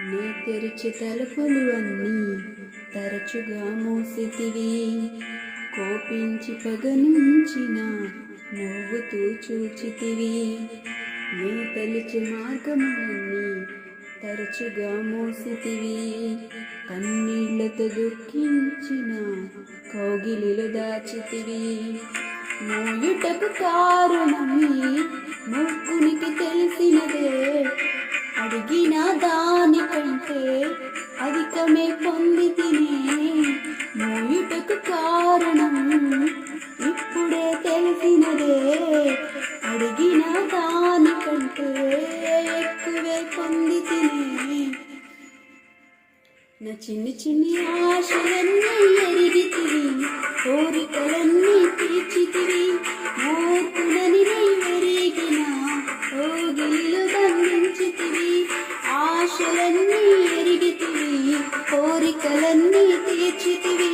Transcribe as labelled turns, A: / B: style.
A: నీ తెరిచి తలుపులు అన్నీ తరచుగా మూసితివి. కోపించి పగనించిన నవ్వుతూ చూచితివి నీ తలిచి మార్గములన్నీ తరచుగా మూసితివి. కన్నీళ్ళతో దుఃఖించిన కౌగిలిలో దాచితివి. మోయుటకు కారణం అడిగిన దానికంటే అధికమే పొంది తినే మోయుటకు కారణం ఇప్పుడే తెలిసినదే. అడిగిన దానికంటే ఎక్కువే పొంది తినే నా చిన్ని చిన్ని ఆశలన్నీ ఎరిగితివి కోరికలన్నీ కోరికలన్నీ ఎరిగితివి కోరికలన్నీ తీర్చితివి